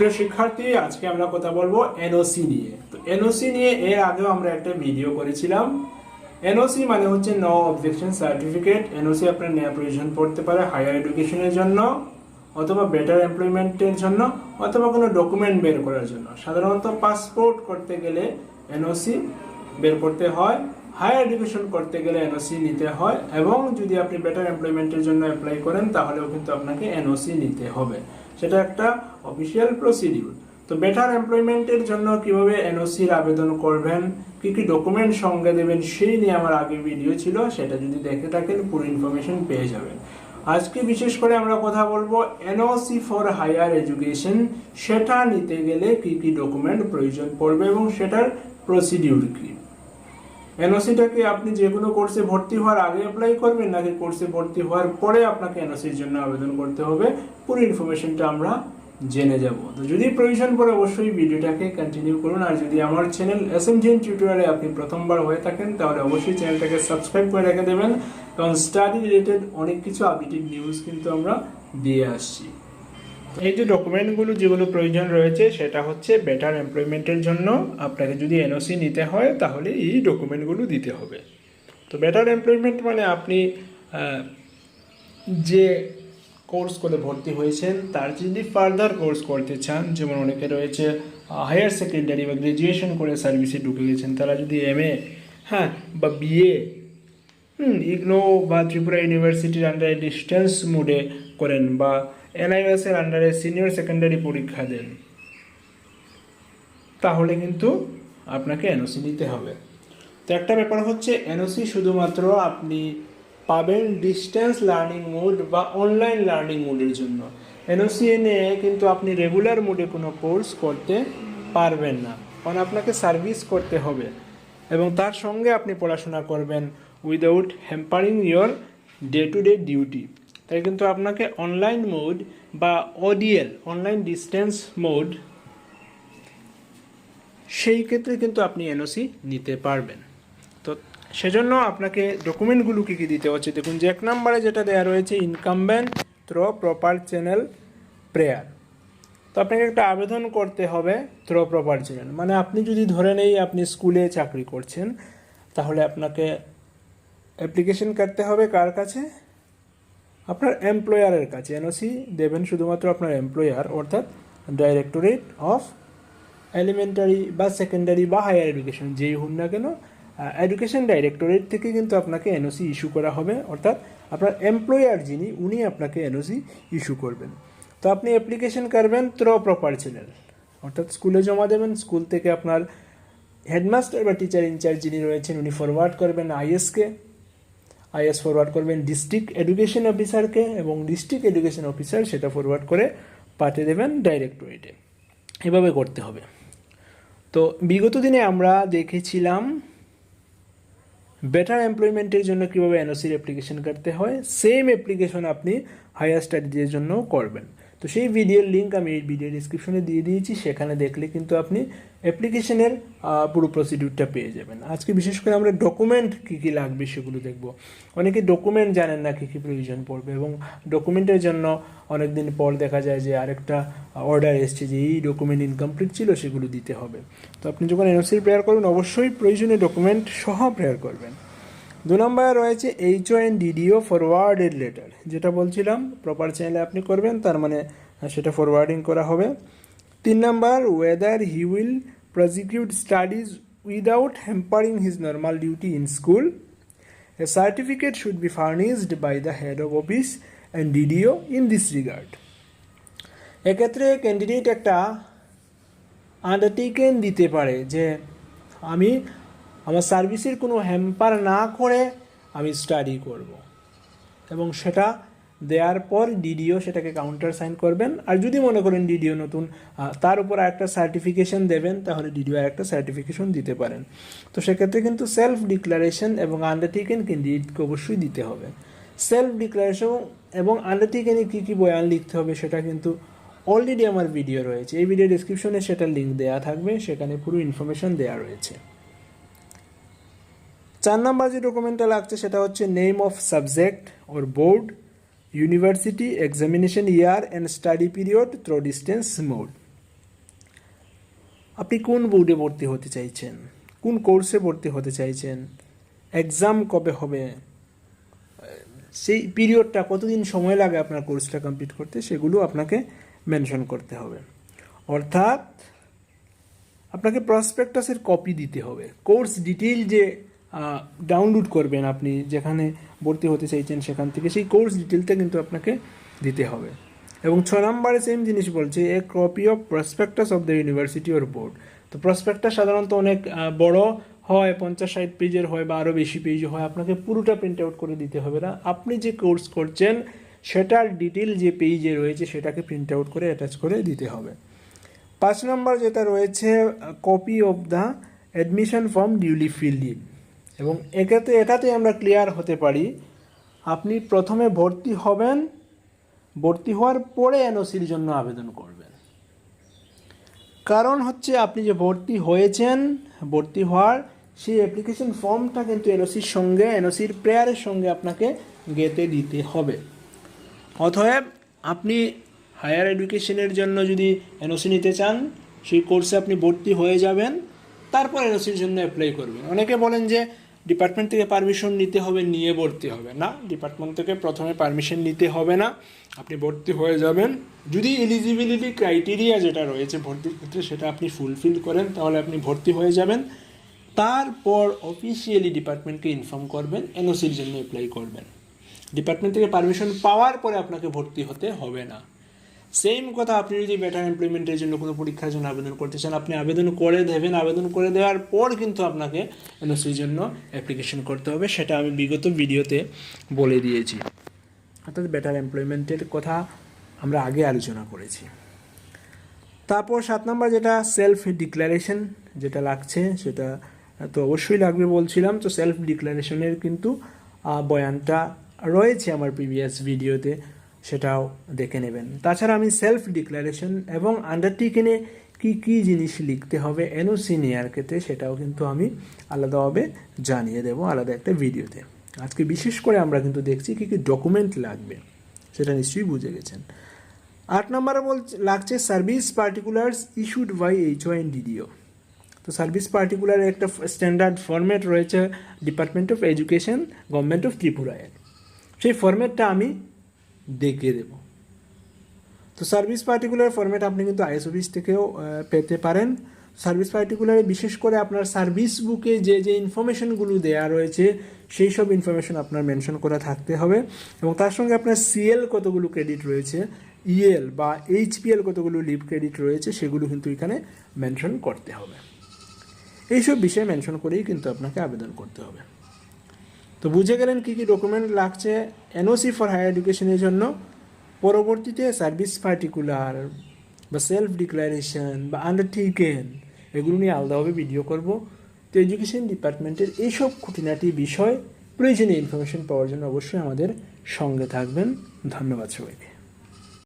প্রিয় শিক্ষার্থী, আজকে আমরা কথা বলব এনওসি নিয়ে। তো এনওসি নিয়ে এর আগেও আমরা একটা ভিডিও করেছিলাম। এনওসি মানে হচ্ছে নো অবজেকশন সার্টিফিকেট এনওসি আপনার নেওয়া প্রয়োজন পড়তে পারে হায়ার এডুকেশনের জন্য, অথবা বেটার এমপ্লয়মেন্টের জন্য, অথবা কোনো ডকুমেন্ট বের করার জন্য। সাধারণত পাসপোর্ট করতে গেলে এনওসি বের করতে হয় হায়ার এডুকেশন করতে গেলে এনওসি নিতে হয়, এবং যদি আপনি বেটার এমপ্লয়মেন্টের জন্য অ্যাপ্লাই করেন, তাহলেও কিন্তু আপনাকে এনওসি নিতে হবে। সেটা একটা অফিসিয়াল প্রসিডিউর তো বেটার এমপ্লয়মেন্টের জন্য কীভাবে এনওসির আবেদন করবেন, কি কি ডকুমেন্ট সঙ্গে দেবেন, সেই নিয়ে আমার আগে ভিডিও ছিল, সেটা যদি দেখে থাকেন, পুরো ইনফরমেশন পেয়ে যাবেন। আজকে বিশেষ করে আমরা কথা বলব এনওসি ফর হায়ার এডুকেশন সেটা নিতে গেলে কি কি ডকুমেন্ট প্রয়োজন পড়বে এবং সেটার প্রসিডিউর কি? এনওসিটাকে আপনি যে কোনো কোর্সে ভর্তি হওয়ার আগে অ্যাপ্লাই করবেন, নাকি কোর্সে ভর্তি হওয়ার পরে আপনাকে এনওসির জন্য আবেদন করতে হবে? পুরো ইনফরমেশনটা আমরা জেনে যাব। তো যদি প্রয়োজন পড়ে অবশ্যই ভিডিওটাকে কন্টিনিউ করুন। আর যদি আমার চ্যানেল এস এম জেন টিউটোরিয়ালে আপনি প্রথমবার হয়ে থাকেন, তাহলে অবশ্যই চ্যানেলটাকে সাবস্ক্রাইব করে রেখে দেবেন। কারণ স্টাডি রিলেটেড অনেক কিছু আপডেটেড নিউজ কিন্তু আমরা দিয়ে আসছি। এই যে ডকুমেন্টগুলো যেগুলো প্রয়োজন রয়েছে, সেটা হচ্ছে বেটার এমপ্লয়মেন্টের জন্য আপনাকে যদি এনওসি নিতে হয়, তাহলে এই ডকুমেন্টগুলো দিতে হবে। তো বেটার এমপ্লয়মেন্ট মানে আপনি যে কোর্স করে ভর্তি হয়েছেন। তার যদি ফার্দার কোর্স করতে চান, যেমন অনেকে রয়েছে হায়ার সেকেন্ডারি বা গ্রাজুয়েশন করে সার্ভিসে ঢুকে গেছেন, তারা যদি এম এ হ্যাঁ বা বিএ হুম ইগনো বা ত্রিপুরা ইউনিভার্সিটির আন্ডারে ডিস্টেন্স মোডে করেন বা এনআইএস এর আন্ডারে সিনিয়র সেকেন্ডারি পরীক্ষা দেন, তাহলে কিন্তু আপনাকে এনওসি নিতে হবে। তো একটা ব্যাপার হচ্ছে এনওসি শুধুমাত্র আপনি পাবেন ডিস্টেন্স লার্নিং মোড বা অনলাইন লার্নিং মোডের জন্য। এনওসি এনে কিন্তু আপনি রেগুলার মোডে কোনো কোর্স করতে পারবেন না। কারণ আপনাকে সার্ভিস করতে হবে। এবং তার সঙ্গে আপনি পড়াশোনা করবেন without hampering your day to day duty তাই কিন্তু আপনাকে অনলাইন মোড বা O D L online distance mode সেই ক্ষেত্রে কিন্তু আপনি এনওসি নিতে পারবেন। সেজন্য আপনাকে ডকুমেন্টগুলো কী কী দিতে হচ্ছে? দেখুন, যে এক নম্বরে যেটা দেওয়া রয়েছে incumbent through proper channel prayer তো আপনাকে একটা আবেদন করতে হবে থ্রো প্রপার চ্যানেল মানে আপনি যদি ধরে নেই আপনি স্কুলে চাকরি করছেন, তাহলে আপনাকে অ্যাপ্লিকেশন করতে হবে কার কাছে? আপনার এমপ্লয়ারের কাছে। এনওসি দেবেন শুধুমাত্র আপনার এমপ্লয়ার অর্থাৎ ডাইরেক্টরেট অফ এলিমেন্টারি বা সেকেন্ডারি বা হায়ার এডুকেশন যেই হন না কেন। এডুকেশন ডাইরেক্টরেট থেকে কিন্তু আপনাকে এনওসি ইস্যু করা হবে, অর্থাৎ আপনার এমপ্লয়ার যিনি, উনি আপনাকে এনওসি ইস্যু করবেন। তো আপনি অ্যাপ্লিকেশন করবেন থ্রো প্রপার চ্যানেল অর্থাৎ স্কুলে জমা দেবেন, স্কুল থেকে আপনার হেডমাস্টার বা টিচার ইনচার্জ যিনি রয়েছেন, উনি ফরওয়ার্ড করবেন আইএসকে আইএস ফরওয়ার্ড করবেন ডিস্ট্রিক্ট এডুকেশন অফিসারকে এবং ডিস্ট্রিক্ট এডুকেশন অফিসার সেটা ফরওয়ার্ড করে পাঠিয়ে দেবেন ডাইরেক্টরেটে এভাবে করতে হবে। তো বিগত দিনে আমরা দেখেছিলাম বেটার এমপ্লয়মেন্টের জন্য কীভাবে এনওসির অ্যাপ্লিকেশন করতে হয়? সেম অ্যাপ্লিকেশন আপনি হায়ার স্টাডিজের জন্য করবেন। তো সেই ভিডিওর লিঙ্ক আমি এই ভিডিও ডিসক্রিপশনে দিয়ে দিয়েছি, সেখানে দেখলে কিন্তু আপনি অ্যাপ্লিকেশনের পুরো প্রসিডিউরটা পেয়ে যাবেন। আজকে বিশেষ করে আমরা ডকুমেন্ট কী কী লাগবে সেগুলো দেখব। অনেকে ডকুমেন্ট জানেন না কী কী প্রয়োজন পড়বে এবং ডকুমেন্টের জন্য অনেক দিন পর দেখা যায় যে আরেকটা অর্ডার এসছে যে এই ডকুমেন্ট ইনকমপ্লিট ছিল, সেগুলো দিতে হবে। তো আপনি যখন এনওসির প্রেয়ার করবেন, অবশ্যই প্রয়োজনীয় ডকুমেন্ট সহ প্রেয়ার করবেন। দু নম্বরে রয়েছে H O N D D O forwarded letter যেটা বলছিলাম প্রপার চ্যানেলে আপনি করবেন, তার মানে সেটা ফরওয়ার্ডিং করা হবে। তিন number whether he will prosecute studies without hampering his normal duty in school a certificate should be furnished by the head of office and D D O in this regard এক্ষেত্রে candidate একটা undertaken দিতে পারে যে, আমি আমার সার্ভিসের কোনো hamper না করে আমি স্টাডি করব। এবং সেটা দেওয়ার পর ডিডিও সেটাকে কাউন্টার সাইন করবেন। আর যদি মনে করেন ডিডিও নতুন তার উপর একটা সার্টিফিকেশন দেবেন, তাহলে ডিডিও আর একটা সার্টিফিকেশন দিতে পারেন। তো সেক্ষেত্রে কিন্তু সেলফ ডিক্লারেশন এবং আন্ডারটেকেন ক্যান্ডিডেটকে অবশ্যই দিতে হবে। সেলফ ডিক্লারেশন এবং আন্ডারটেকেনে কী কী বয়ান লিখতে হবে সেটা কিন্তু অলরেডি আমার ভিডিও রয়েছে। এই ভিডিও ডিসক্রিপশনে সেটার লিঙ্ক দেওয়া থাকবে, সেখানে পুরো ইনফরমেশন দেওয়া রয়েছে। চার নাম্বার যে ডকুমেন্টটা লাগছে সেটা হচ্ছে name of subject or board university examination year and study period through distance mode আপনি কোন বোর্ডে ভর্তি হতে চাইছেন? কোন কোর্সে ভর্তি হতে চাইছেন? এক্সাম কবে হবে? সেই পিরিয়ডটা কতদিন সময় লাগে আপনার কোর্সটা কমপ্লিট করতে? সেগুলো আপনাকে মেনশন করতে হবে। অর্থাৎ আপনাকে প্রসপেক্টাসের কপি দিতে হবে। কোর্স ডিটেইল যে ডাউনলোড করবেন আপনি, যেখানে ভর্তি হতে চাইছেন সেখান থেকে। সেই কোর্স ডিটেলটা কিন্তু আপনাকে দিতে হবে। এবং ছ নম্বরে সেম জিনিস বলছে a copy of prospectus of the university or board তো প্রসপেক্টাস সাধারণত অনেক বড় হয়, পঞ্চাশ ষাট পেজের হয় বা আরও বেশি পেজ হয়, আপনাকে পুরোটা প্রিন্ট আউট করে দিতে হবে না। আপনি যে কোর্স করছেন, সেটার ডিটেল যে পেজে রয়েছে, সেটাকে প্রিন্ট আউট করে অ্যাটাচ করে দিতে হবে। পাঁচ নম্বর যেটা রয়েছে copy of the admission form duly filled in এবং এটাতে এটাতে আমরা ক্লিয়ার হতে পারি, আপনি প্রথমে ভর্তি হবেন, ভর্তি হওয়ার পরে এনওসির জন্য আবেদন করবেন। কারণ হচ্ছে আপনি যে ভর্তি হয়েছেন, ভর্তি হওয়ার সেই অ্যাপ্লিকেশন ফর্মটা কিন্তু এনওসির সঙ্গে এনওসির প্রেয়ারের সঙ্গে আপনাকে গেতে দিতে হবে। অতএব আপনি হায়ার এডুকেশনের জন্য যদি এনওসি নিতে চান, সেই কোর্সে আপনি ভর্তি হয়ে যাবেন, তারপর এনওসির জন্য অ্যাপ্লাই করবেন। অনেকে বলেন যে ডিপার্টমেন্ট থেকে পারমিশন নিতে হবে, নিয়ে ভর্তি হবে। না ডিপার্টমেন্ট থেকে প্রথমে পারমিশন নিতে হবে না। আপনি ভর্তি হয়ে যাবেন। যদি এলিজিবিলিটি ক্রাইটেরিয়া যেটা রয়েছে ভর্তির ক্ষেত্রে, সেটা আপনি ফুলফিল করেন, তাহলে আপনি ভর্তি হয়ে যাবেন। তারপর অফিসিয়ালি ডিপার্টমেন্টকে ইনফর্ম করবেন এনওসির জন্য অ্যাপ্লাই করবেন। ডিপার্টমেন্ট থেকে পারমিশন পাওয়ার পরে আপনাকে ভর্তি হতে হবে না। সেম কথা, আপনি যদি বেটার এমপ্লয়মেন্টের জন্য কোনো পরীক্ষার জন্য আবেদন করতে চান, আপনি আবেদন করে দেবেন। আবেদন করে দেওয়ার পর কিন্তু আপনাকে এনওসির জন্য অ্যাপ্লিকেশন করতে হবে, সেটা আমি বিগত ভিডিওতে বলে দিয়েছি। অর্থাৎ বেটার এমপ্লয়মেন্টের কথা আমরা আগে আলোচনা করেছি। তারপর সাত নম্বর যেটা সেলফ ডিক্লারেশন যেটা লাগছে, সেটা তো অবশ্যই লাগবে বলছিলাম। তো সেলফ ডিক্লারেশনের কিন্তু বয়ানটা রয়েছে আমার প্রিভিয়াস ভিডিওতে। সেটাও দেখে নেবেন। তাছাড়া আমি সেলফ ডিক্লারেশন এবং আন্ডারটেকেনে কি কি জিনিস লিখতে হবে এনওসি নেওয়ার ক্ষেত্রে সেটাও কিন্তু আমি আলাদাভাবে জানিয়ে দেবো আলাদা একটা ভিডিওতে। আজকে বিশেষ করে আমরা কিন্তু দেখছি কি কি ডকুমেন্ট লাগবে, সেটা নিশ্চয়ই বুঝে গেছেন। আট নম্বরে বলছে লাগছে service particulars issued by H Y DDO তো সার্ভিস পার্টিকুলার একটা স্ট্যান্ডার্ড ফরম্যাট রয়েছে department of education government of ত্রিপুরায় সেই ফরম্যাটটা আমি দেখিয়ে দেব। তো সার্ভিস পার্টিকুলার ফরম্যাট আপনি কিন্তু আইএস অফিস থেকেও পেতে পারেন। সার্ভিস পার্টিকুলারে বিশেষ করে আপনার সার্ভিস বুকে যে যে ইনফরমেশনগুলো দেয়া রয়েছে, সেই সব ইনফরমেশন আপনার মেনশন করা থাকতে হবে। এবং তার সঙ্গে আপনার সিএল কতগুলো ক্রেডিট রয়েছে ইএল বা এইচপিএল কতগুলো লিভ ক্রেডিট রয়েছে, সেগুলো কিন্তু এখানে মেনশন করতে হবে। এইসব বিষয় মেনশন করেই কিন্তু আপনাকে আবেদন করতে হবে। তো বুঝে গেলেন কী কী ডকুমেন্ট লাগছে এনওসি ফর হায়ার এডুকেশনের জন্য। পরবর্তীতে সার্ভিস পার্টিকুলার বা সেলফ ডিক্লারেশন বা আন্ডারটেকেন এগুলো নিয়ে আলাদাভাবে ভিডিও করব। তো এডুকেশন ডিপার্টমেন্টের এইসব খুঁটিনাটি বিষয় প্রয়োজনীয় ইনফরমেশন পাওয়ার জন্য অবশ্যই আমাদের সঙ্গে থাকবেন। ধন্যবাদ সবাইকে।